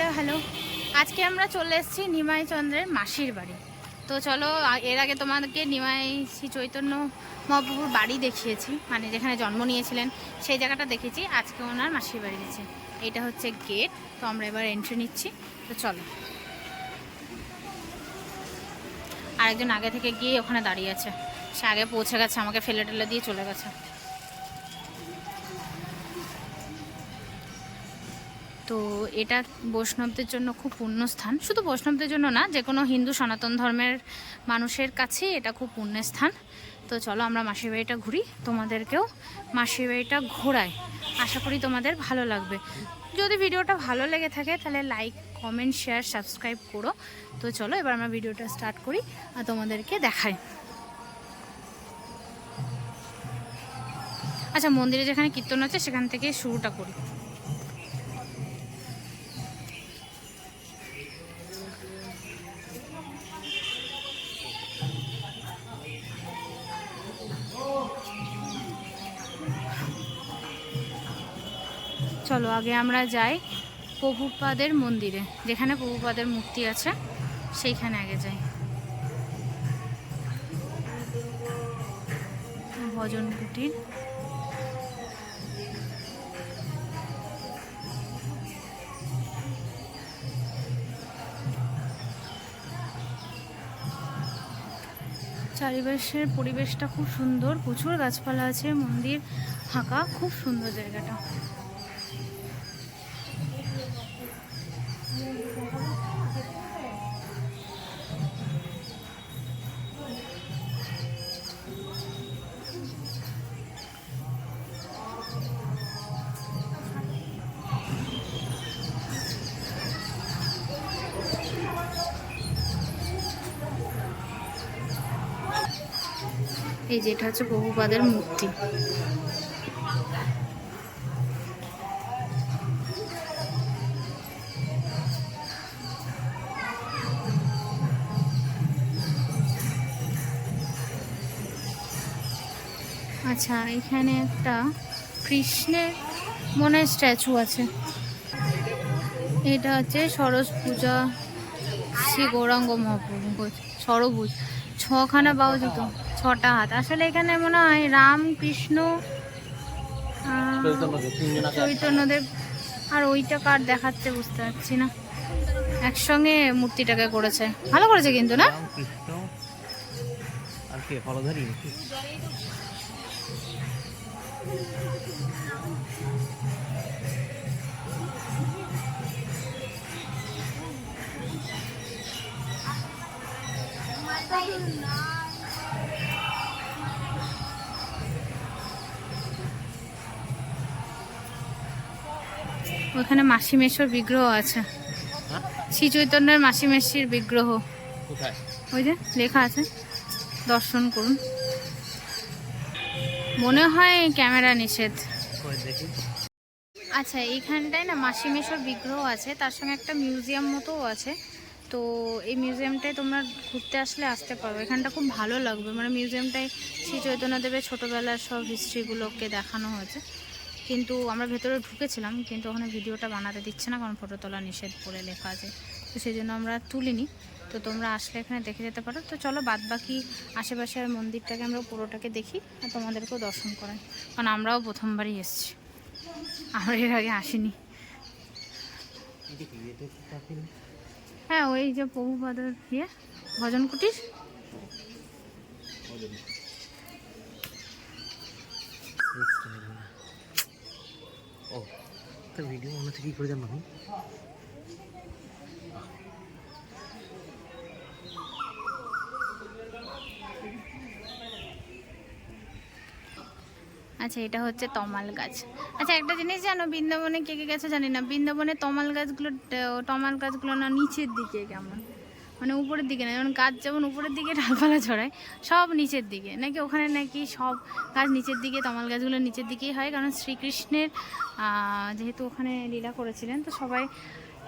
Hello hello. আজকে আমরা চলে এসেছি নিমাই চন্দ্রের মাসির বাড়ি। তো চলো এর আগে তোমাদেরকে নিমাই শ্রী চৈতন্য মহাপ্রভুর বাড়ি দেখিয়েছি মানে যেখানে জন্ম নিয়েছিলেন, সেই জায়গাটা দেখেছি, আজকে ওনার মাসির বাড়ি গেছে এটা হচ্ছে গেট তো আমরা এবার এন্ট্রি নিচ্ছি, তো চলো। আরেকজন আগে থেকে গিয়ে ওখানে দাঁড়িয়ে আছে। সে আগে পৌঁছে গেছে, আমাকে ফেলে টেলে দিয়ে চলে গেছে। তো এটা বৈষ্ণবদের জন্য খুব পুণ্য স্থান শুধু বৈষ্ণবদের জন্য না যে কোনো হিন্দু সনাতন ধর্মের মানুষের কাছে এটা খুব পুণ্যের স্থান তো চলো আমরা মাসির বাড়িটা ঘুরি, তোমাদেরকেও মাসির বাড়িটা ঘোরাই। আশা করি তোমাদের ভালো লাগবে। যদি ভিডিওটা ভালো লেগে থাকে, তাহলে লাইক, কমেন্ট, শেয়ার, সাবস্ক্রাইব করো। তো চলো এবার আমরা ভিডিওটা স্টার্ট করি আর তোমাদেরকে দেখাই। আচ্ছা মন্দিরে যেখানে কীর্তন আছে, সেখান থেকে শুরুটা করি। চলো, আগে আমরা যাই প্রভুপাদের মন্দিরে, যেখানে প্রভুপাদের মূর্তি আছে, সেইখানে আগে যাই। ভজন কুটির। চারিপাশের পরিবেশটা খুব সুন্দর, প্রচুর গাছপালা আছে, মন্দির ফাঁকা, খুব সুন্দর জায়গাটা। এই যেটা হচ্ছে বহুপাদের মূর্তি। আচ্ছা এখানে একটা কৃষ্ণের মনে স্ট্যাচু আছে। এটা হচ্ছে সরস পূজা, শ্রী গৌরাঙ্গ মহাপ্রভু সরভুজ ছখানা বাউ জুতো ছটা হাত। আসলে এখানে মনে হয় রাম কৃষ্ণ চৈতন্যদেব আর ওইটা কার দেখাচ্ছে বুঝতে পারছি না। একসঙ্গে মূর্তিটাকে করেছে। ভালো করেছে কিন্তু না? কৃষ্ণ ওখানে মাসি মেশোর বিগ্রহ আছে? শ্রী চৈতন্যের মাসি মেশির বিগ্রহ। ওই যে লেখা আছে। দর্শন করুন। মনে হয় ক্যামেরা নিষেধ। আচ্ছা এইখানটায় না মাসি মেশোর বিগ্রহ আছে। তার সঙ্গে একটা মিউজিয়াম মতোও আছে। তো এই মিউজিয়ামটায় তোমরা ঘুরতে আসলে আসতে পারো। এখানটা খুব ভালো লাগবে। মানে মিউজিয়ামটায় শ্রী চৈতন্যদেবের ছোটোবেলার সব হিস্ট্রিগুলোকে দেখানো হয়েছে। কিন্তু আমরা ভেতরে ঢুকেছিলাম, কিন্তু ওখানে ভিডিওটা বানাতে দিচ্ছে না, কারণ ফটো তোলা নিষেধ করে লেখা আছে। তো সেই জন্য আমরা তুলিনি। তো তোমরা আসলে এখানে দেখে যেতে পারো। তো চলো বাদ বাকি আশেপাশের মন্দিরটাকে আমরা পুরোটাকে দেখি আর তোমাদেরকেও দর্শন করাই। কারণ আমরাও প্রথমবারই এসেছি। আমরা এর আগে আসিনি। হ্যাঁ ওই যে প্রভুপাদের ইয়ে ভজন কুটির তো ভিডিও মনে হচ্ছে কি করে দেন আচ্ছা এটা হচ্ছে তমাল গাছ। আচ্ছা একটা জিনিস জানো, বৃন্দাবনে কে কে গেছে জানি না। বৃন্দাবনে তমাল গাছগুলো তমাল গাছগুলো না নিচের দিকে কেমন? মানে উপরের দিকে না, যেমন গাছ যেমন উপরের দিকে ডালপালা ছড়ায়, সব নিচের দিকে। নাকি ওখানে নাকি সব গাছ নিচের দিকে, তমাল গাছগুলো নিচের দিকেই হয়, কারণ শ্রীকৃষ্ণের যেহেতু ওখানে লীলা করেছিলেন, তো সবাই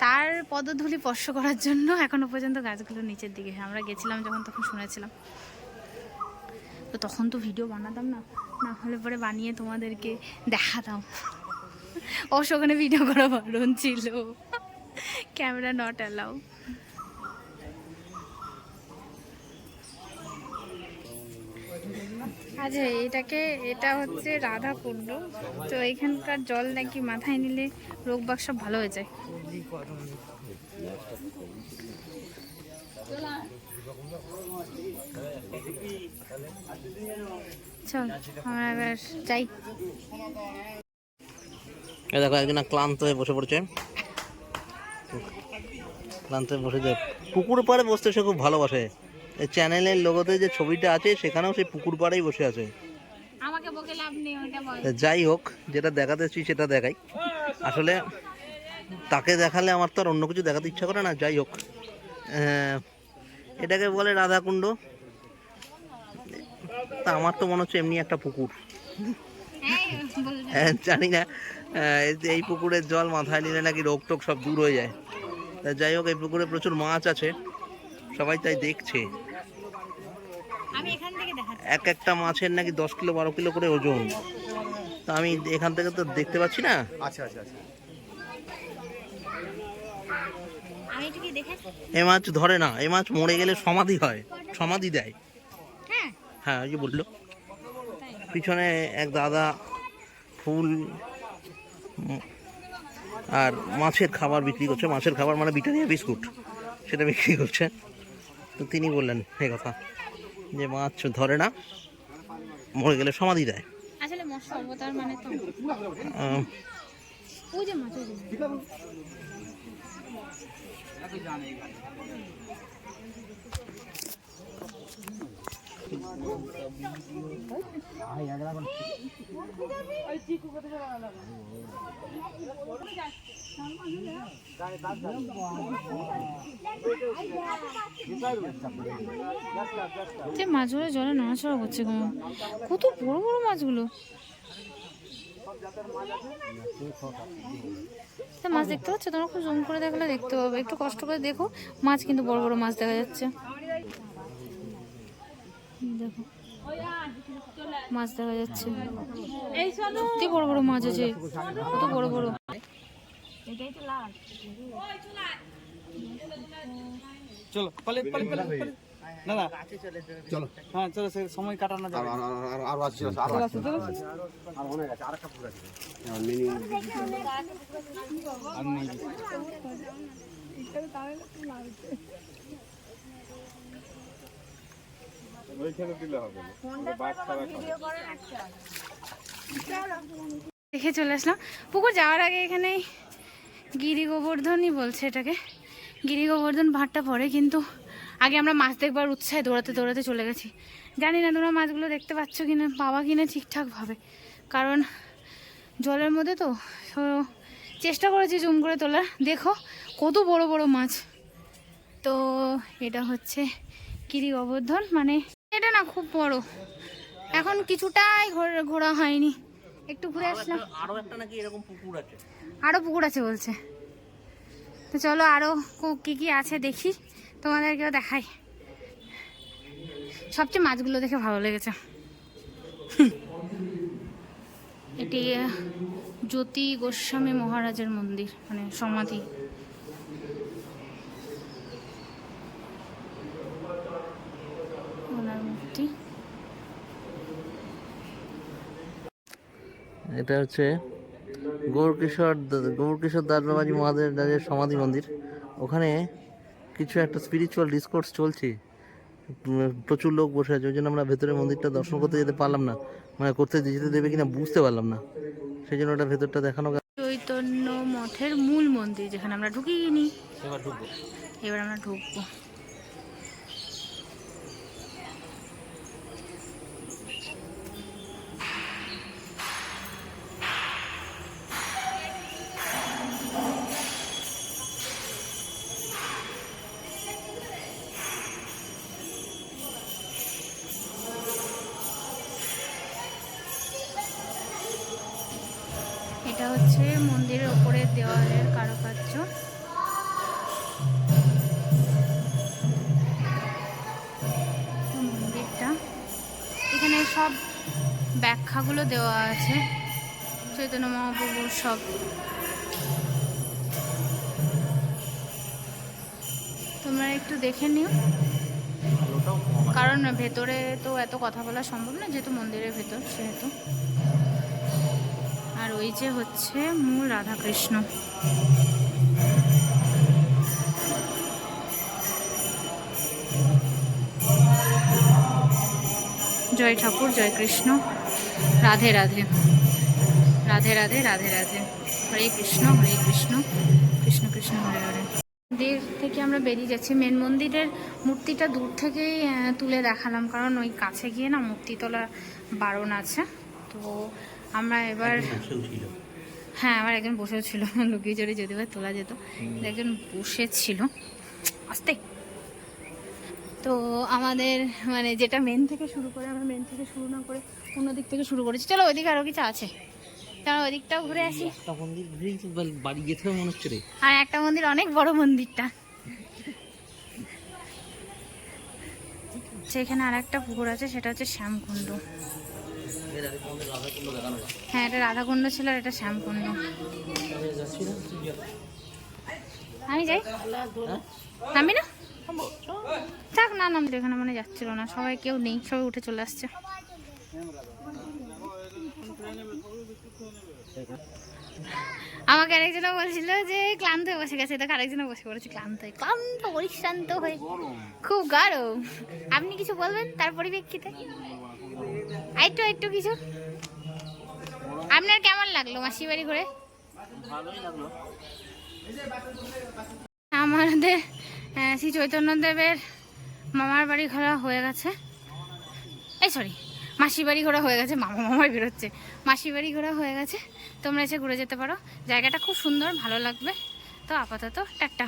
তার পদধূলি স্পর্শ করার জন্য এখনও পর্যন্ত গাছগুলো নিচের দিকে। আমরা গেছিলাম যখন তখন শুনেছিলাম। তো তখন তো ভিডিও বানাতাম না না হলে পরে বানিয়ে তোমাদেরকে দেখাতাম। অবশ্য ওখানে ভিডিও করা বারণ ছিল। ক্যামেরা নট অ্যালাউ আচ্ছা এটাকে, এটা হচ্ছে রাধা কুণ্ড। তো এখানকার জল নাকি মাথায় নিলে রোগ বাগ সব ভালো হয়ে যায়। চল যাই। দেখো একজন ক্লান্ত হয়ে বসে পড়ছে। ক্লান্ত হয়ে বসে যায় পুকুর পাড়ে বসতে সে খুব ভালোবাসে। চ্যানেলের লোগোতে যে ছবিটা আছে সেখানেও সেই পুকুর পাড়েই বসে আছে। আমাকে বকে লাভ নেই ওইটা বল। যাই হোক যেটা দেখাতে চাই সেটা দেখাই। আসলে তাকে দেখালে আমার তো আর অন্য কিছু দেখাতে ইচ্ছা করে না যাই হোক। এটাকে বলে রাধাকুণ্ড। তা আমার তো মনে হচ্ছে এমনি একটা পুকুর। হ্যাঁ জানি না এই পুকুরের জল মাথায় নিলে নাকি রোগ টোগ সব দূর হয়ে যায়। তা যাই হোক এই পুকুরে প্রচুর মাছ আছে। সবাই তাই দেখছে। আমি এখান থেকে দেখাচ্ছি। এক একটা মাছের নাকি দশ কিলো বারো কিলো করে ওজন। তা আমি এখান থেকে তো দেখতে পাচ্ছি না। আচ্ছা আচ্ছা আচ্ছা। আমি একটু কি দেখে? এ মাছ ধরে না এ মাছ মরে গেলে সমাধি হয় সমাধি দেয়। হ্যাঁ। হ্যাঁ ওই যে বলল। পিছনে এক দাদা ফুল আর মাছের খাবার বিক্রি করছে। মাছের খাবার মানে বিটানিয়া বিস্কুট সেটা বিক্রি করছে। তো তিনি বললেন এই কথা যে মাছ ধরে না মরে গেলে সমাধি দেয়। আসলে মানে তো ওই যে মাছ ওই যে মাছগুলো জলে নড়াচড়া করছে কেমন কত বড় বড় মাছগুলো। মাছ দেখতে পাচ্ছ? তোমরা খুব জুম করে দেখলে দেখতে পাবে। একটু কষ্ট করে দেখো, মাছ কিন্তু বড় বড় মাছ দেখা যাচ্ছে। দেখো, মাছ দেখা যাচ্ছে। বড় বড় মাছ আছে, কত বড় বড়। চলো পালে পালে পালে পালে। না না। চলো। হ্যাঁ চলো সে সময় কাটানো আর যাবে আর আর- আর আরও আছে আরও আছে আর অনেক আছে আরেকটা পুকুর আছে। আর নেই। দেখে চলে আসলাম। পুকুর যাওয়ার আগে এখানে গিরি গোবর্ধনই বলছে এটাকে। গিরি গোবর্ধন ভাটটা পড়ে কিন্তু আগে আমরা মাছ দেখবার উৎসাহে দৌড়াতে দৌড়াতে চলে গেছি। জানি না তোমরা মাছগুলো দেখতে পাচ্ছ কিনা পাবা কিনা ঠিকঠাকভাবে। কারণ জলের মধ্যে তো চেষ্টা করেছি জুম করে তোলার। দেখো কত বড় বড় মাছ। তো এটা হচ্ছে গিরি গোবর্ধন মানে এটা না খুব বড়। এখন কিছুটাই ঘোরা- ঘোরা হয়নি। একটু ঘুরে আসলাম। আরও একটা নাকি এরকম পুকুর আছে। আরও পুকুর আছে বলছে। তো চলো আরও কী কী আছে দেখি, তোমাদেরকেও দেখাই। সবচেয়ে মাছগুলো দেখে ভালো লেগেছে। এটি জ্যোতি গোস্বামী মহারাজের মন্দির মানে সমাধি। ওনার মূর্তি। এটা হচ্ছে গৌরকিশোর গৌরকিশোর দাসবাবাজি মহাদেব দাসের সমাধি মন্দির ওখানে কিছু একটা স্পিরিচুয়াল ডিসকোর্স চলছে। প্রচুর লোক বসে আছে ওই জন্য আমরা ভেতরে মন্দিরটা দর্শন করতে যেতে পারলাম না। মানে করতে যেতে দেবে কিনা বুঝতে পারলাম না। সেই জন্য ওটা ভেতরটা দেখানো গেল। চৈতন্য মঠের মূল মন্দির যেখানে আমরা ঢুকিনি এবার ঢুকবো। এবার আমরা ঢুকবো। হচ্ছে মন্দিরের ওপরের দেওয়ালের কারুকার্য। মন্দিরটা এখানে সব ব্যাখ্যাগুলো দেওয়া আছে চৈতন্য মহাপ্রভুর সব। তোমরা একটু দেখে নিও। কারণ ভেতরে তো এত কথা বলা সম্ভব না যেহেতু মন্দিরের ভেতর সেহেতু। ওই যে হচ্ছে মূল রাধাকৃষ্ণ। জয় ঠাকুর, জয় কৃষ্ণ। রাধে রাধে। রাধে রাধে রাধে রাধে। হরে কৃষ্ণ হরে কৃষ্ণ। কৃষ্ণ কৃষ্ণ, হরে হরে। মন্দির থেকে আমরা বেরিয়ে যাচ্ছি। মেন মন্দিরের মূর্তিটা দূর থেকেই তুলে দেখালাম। কারণ ওই কাছে গিয়ে না মূর্তি তোলা বারণ আছে। তো আমরা এবার হ্যাঁ আমার একজন বসেও ছিল। লুকিয়ে চড়ে যদি বা তোলা যেত। একজন বসে ছিল আস্তে। তো আমাদের মানে যেটা মেন থেকে শুরু করে আমরা মেন থেকে শুরু না করে অন্য দিক থেকে শুরু করেছি। চলো ওইদিকে আরও কিছু আছে। চলো ওইদিকটাও ঘুরে আসি। বাড়ি যেতে মনে হচ্ছে আর একটা মন্দির অনেক বড় মন্দিরটা। সেখানে আর একটা পুকুর আছে সেটা হচ্ছে শ্যামকুণ্ড। হ্যাঁ এটা রাধাকুণ্ড ছিল আর এটা শ্যামকুণ্ড। আমি যাই? নামি না? থাক না নামতে এখানে মানে যাচ্ছিল না। সবাই কেউ নেই সবাই উঠে চলে আসছে। আমাকে আরেকজন বলছিল যে ক্লান্ত হয়ে বসে গেছে। দেখো আরেকজন বসে পড়েছে ক্লান্ত হয়ে। ক্লান্ত পরিশ্রান্ত হয়ে। খুব গরম। আপনি কিছু বলবেন তার পরিপ্রেক্ষিতে? একটু একটু কিছু। আপনার কেমন লাগল মাসি বাড়ি ঘুরে? আমাদের শ্রী চৈতন্যদেবের মামার বাড়ি ঘোরা হয়ে গেছে। এই সরি মাসি বাড়ি ঘোরা হয়ে গেছে মামা মামার বেরোচ্ছে। মাসি বাড়ি ঘোরা হয়ে গেছে তোমরা এসে ঘুরে যেতে পারো। জায়গাটা খুব সুন্দর ভালো লাগবে। তো আপাতত টাটা।